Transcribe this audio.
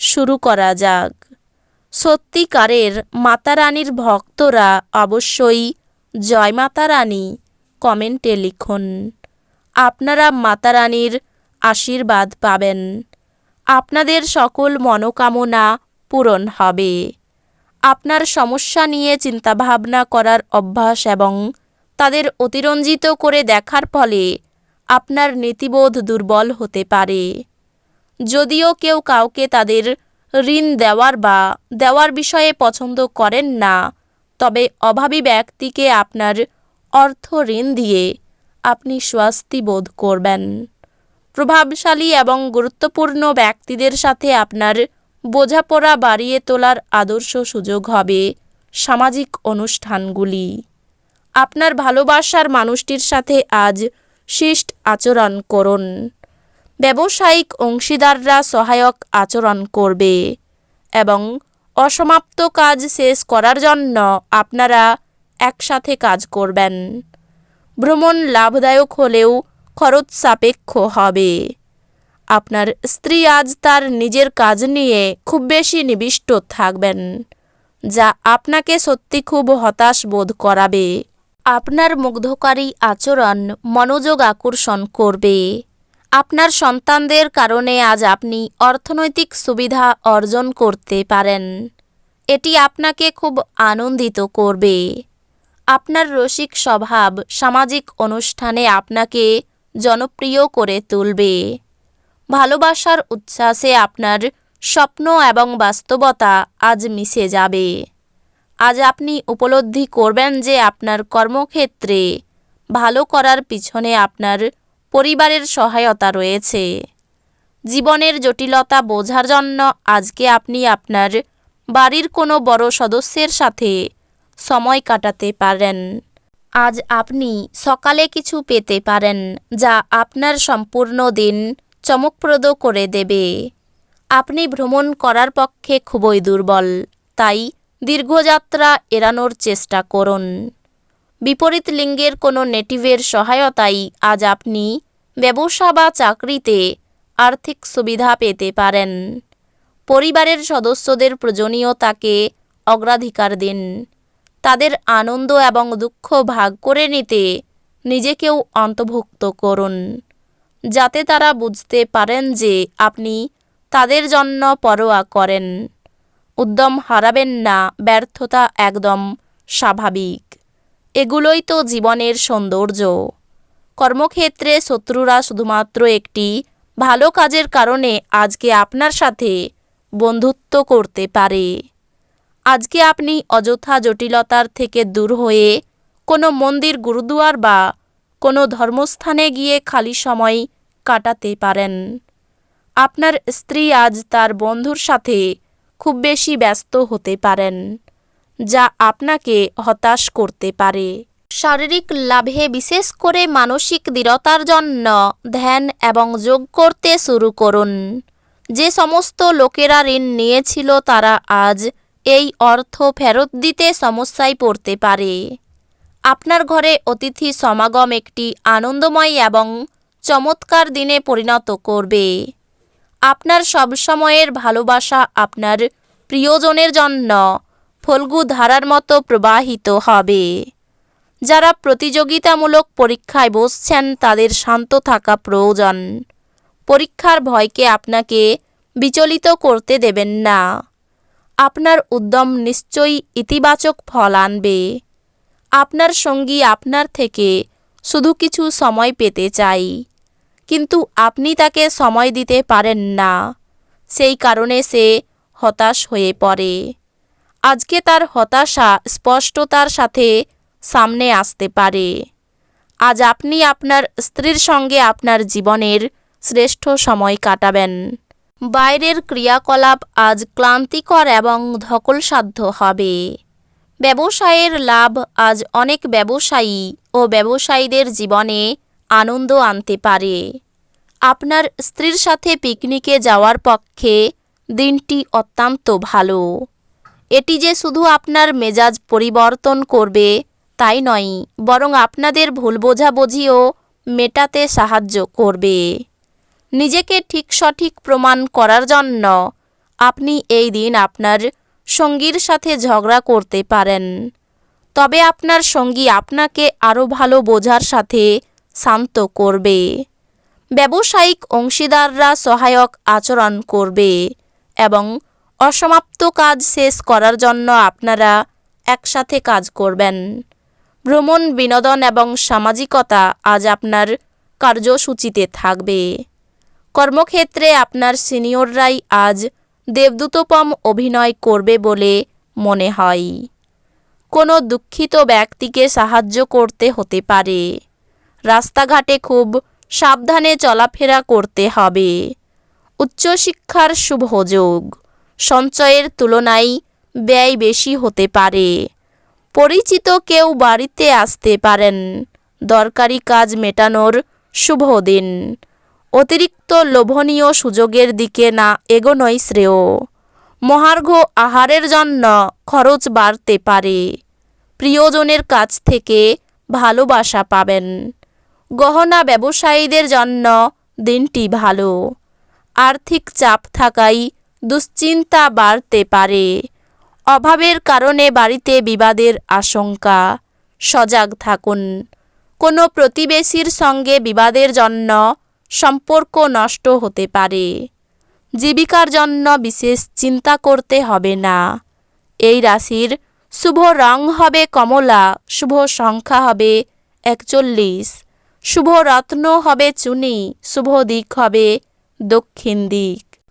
শুরু করা যাক। সত্যিকারের মাতারানীর ভক্তরা অবশ্যই জয় মাতারানী কমেন্টে লিখুন। আপনারা মাতারানীর আশীর্বাদ পাবেন। আপনাদের সকল মনোকামনা পূরণ হবে। আপনার সমস্যা নিয়ে চিন্তাভাবনা করার অভ্যাস এবং তাদের অতিরঞ্জিত করে দেখার ফলে আপনার নীতিবোধ দুর্বল হতে পারে। যদিও কেউ কাউকে তাদের ঋণ দেওয়ার বা দেওয়ার বিষয়ে পছন্দ করেন না, তবে অভাবী ব্যক্তিকে আপনার অর্থ ঋণ দিয়ে আপনি স্বস্তি বোধ করবেন। প্রভাবশালী এবং গুরুত্বপূর্ণ ব্যক্তিদের সাথে আপনার বোঝাপড়া বাড়িয়ে তোলার আদর্শ সুযোগ হবে সামাজিক অনুষ্ঠানগুলি। আপনার ভালোবাসার মানুষটির সাথে আজ শিষ্ট আচরণ করুন। ব্যবসায়িক অংশীদাররা সহায়ক আচরণ করবে এবং অসমাপ্ত কাজ শেষ করার জন্য আপনারা একসাথে কাজ করবেন। ভ্রমণ লাভদায়ক হলেও খরচ সাপেক্ষ হবে। আপনার স্ত্রী আজ তার নিজের কাজ নিয়ে খুব বেশি নিবিষ্ট থাকবেন, যা আপনাকে সত্যি খুব হতাশ বোধ করাবে। আপনার মুগ্ধকারী আচরণ মনোযোগ আকর্ষণ করবে। আপনার সন্তানদের কারণে আজ আপনি অর্থনৈতিক সুবিধা অর্জন করতে পারেন। এটি আপনাকে খুব আনন্দিত করবে। আপনার রসিক স্বভাব সামাজিক অনুষ্ঠানে আপনাকে জনপ্রিয় করে তুলবে। ভালোবাসার উচ্ছ্বাসে আপনার স্বপ্ন এবং বাস্তবতা আজ মিশে যাবে। আজ আপনি উপলব্ধি করবেন যে আপনার কর্মক্ষেত্রে ভালো করার পিছনে আপনার পরিবারের সহায়তা রয়েছে। জীবনের জটিলতা বোঝার জন্য আজকে আপনি আপনার বাড়ির কোনো বড় সদস্যের সাথে সময় কাটাতে পারেন। আজ আপনি সকালে কিছু পেতে পারেন যা আপনার সম্পূর্ণ দিন চমকপ্রদ করে দেবে। আপনি ভ্রমণ করার পক্ষে খুবই দুর্বল, তাই দীর্ঘযাত্রা এড়ানোর চেষ্টা করুন। বিপরীত লিঙ্গের কোনো নেটিভের সহায়তায় আজ আপনি ব্যবসা বা চাকরিতে আর্থিক সুবিধা পেতে পারেন। পরিবারের সদস্যদের প্রয়োজনীয়তাকে অগ্রাধিকার দিন। তাদের আনন্দ এবং দুঃখ ভাগ করে নিতে নিজেকেও অন্তর্ভুক্ত করুন। যাতে তারা বুঝতে পারেন যে আপনি তাদের জন্য পরোয়া করেন। উদ্যম হারাবেন না, ব্যর্থতা একদম স্বাভাবিক। এগুলোই তো জীবনের সৌন্দর্য। কর্মক্ষেত্রে শত্রুরা শুধুমাত্র একটি ভালো কাজের কারণে আজকে আপনার সাথে বন্ধুত্ব করতে পারে। আজকে আপনি অযথা জটিলতার থেকে দূর হয়ে কোনো মন্দির, গুরুদুয়ার বা কোনো ধর্মস্থানে গিয়ে খালি সময় কাটাতে পারেন। আপনার স্ত্রী আজ তার বন্ধুর সাথে খুব বেশি ব্যস্ত হতে পারেন। যা আপনাকে হতাশ করতে পারে। শারীরিক লাভে বিশেষ করে মানসিক দৃঢ়তার জন্য ধ্যান এবং যোগ করতে শুরু করুন। যে সমস্ত লোকেরা ঋণ নিয়েছিল তারা আজ এই অর্থ ফেরত দিতে সমস্যায় পড়তে পারে। আপনার ঘরে অতিথি সমাগম একটি আনন্দময় এবং চমৎকার দিনে পরিণত করবে। আপনার সবসময়ের ভালোবাসা আপনার প্রিয়জনের জন্য ফল্গু ধারার মতো প্রবাহিত হবে। যারা প্রতিযোগিতামূলক পরীক্ষায় বসছেন, তাদের শান্ত থাকা প্রয়োজন। পরীক্ষার ভয়কে আপনাকে বিচলিত করতে দেবেন না। আপনার উদ্যম নিশ্চয়ই ইতিবাচক ফল আনবে। আপনার সঙ্গী আপনার থেকে শুধু কিছু সময় পেতে চাই। কিন্তু আপনি তাকে সময় দিতে পারেন না। সেই কারণে সে হতাশ হয়ে পড়ে। আজকে তার হতাশা স্পষ্টতার সাথে সামনে আসতে পারে। আজ আপনি আপনার স্ত্রীর সঙ্গে আপনার জীবনের শ্রেষ্ঠ সময় কাটাবেন। বাইরের ক্রিয়াকলাপ আজ ক্লান্তিকর এবং ধকলসাধ্য হবে। ব্যবসায়ের লাভ আজ অনেক ব্যবসায়ী ও ব্যবসায়ীদের জীবনে আনন্দ আনতে পারে। আপনার স্ত্রীর সাথে পিকনিকে যাওয়ার পক্ষে দিনটি অত্যন্ত ভালো। এটি যে শুধু আপনার মেজাজ পরিবর্তন করবে, তাই নয়, বরং আপনাদের ভুল বোঝাবুঝিও মেটাতে সাহায্য করবে। নিজেকে ঠিক সঠিক প্রমাণ করার জন্য আপনি এই দিন আপনার সঙ্গীর সাথে ঝগড়া করতে পারেন। তবে আপনার সঙ্গী আপনাকে আরও ভালো বোঝার সাথে শান্ত করবে। ব্যবসায়িক অংশীদাররা সহায়ক আচরণ করবে এবং অসমাপ্ত কাজ শেষ করার জন্য আপনারা একসাথে কাজ করবেন। ভ্রমণ, বিনোদন এবং সামাজিকতা আজ আপনার কার্যসূচিতে থাকবে। কর্মক্ষেত্রে আপনার সিনিয়ররাই আজ দেবদূতপম অভিনয় করবে বলে মনে হয়। কোনো দুঃখিত ব্যক্তিকে সাহায্য করতে হতে পারে। রাস্তাঘাটে খুব সাবধানে চলাফেরা করতে হবে। উচ্চশিক্ষার শুভ যোগ। সঞ্চয়ের তুলনায় ব্যয় বেশি হতে পারে। পরিচিত কেউ বাড়িতে আসতে পারেন। দরকারি কাজ মেটানোর শুভ দিন। অতিরিক্ত লোভনীয় সুযোগের দিকে না এগোনোই শ্রেয়। মহার্ঘ আহারের জন্য খরচ বাড়তে পারে। প্রিয়জনের কাছ থেকে ভালোবাসা পাবেন। গহনা ব্যবসায়ীদের জন্য দিনটি ভালো। আর্থিক চাপ থাকায় দুশ্চিন্তা বাড়তে পারে। অভাবের কারণে বাড়িতে বিবাদের আশঙ্কা। সজাগ থাকুন। কোনো প্রতিবেশীর সঙ্গে বিবাদের জন্য সম্পর্ক নষ্ট হতে পারে। জীবিকার জন্য বিশেষ চিন্তা করতে হবে না। এই রাশির শুভ রং হবে কমলা, শুভ সংখ্যা হবে একচল্লিশ, শুভ রত্ন হবে চুনি, শুভ দিক হবে দক্ষিণ দিক।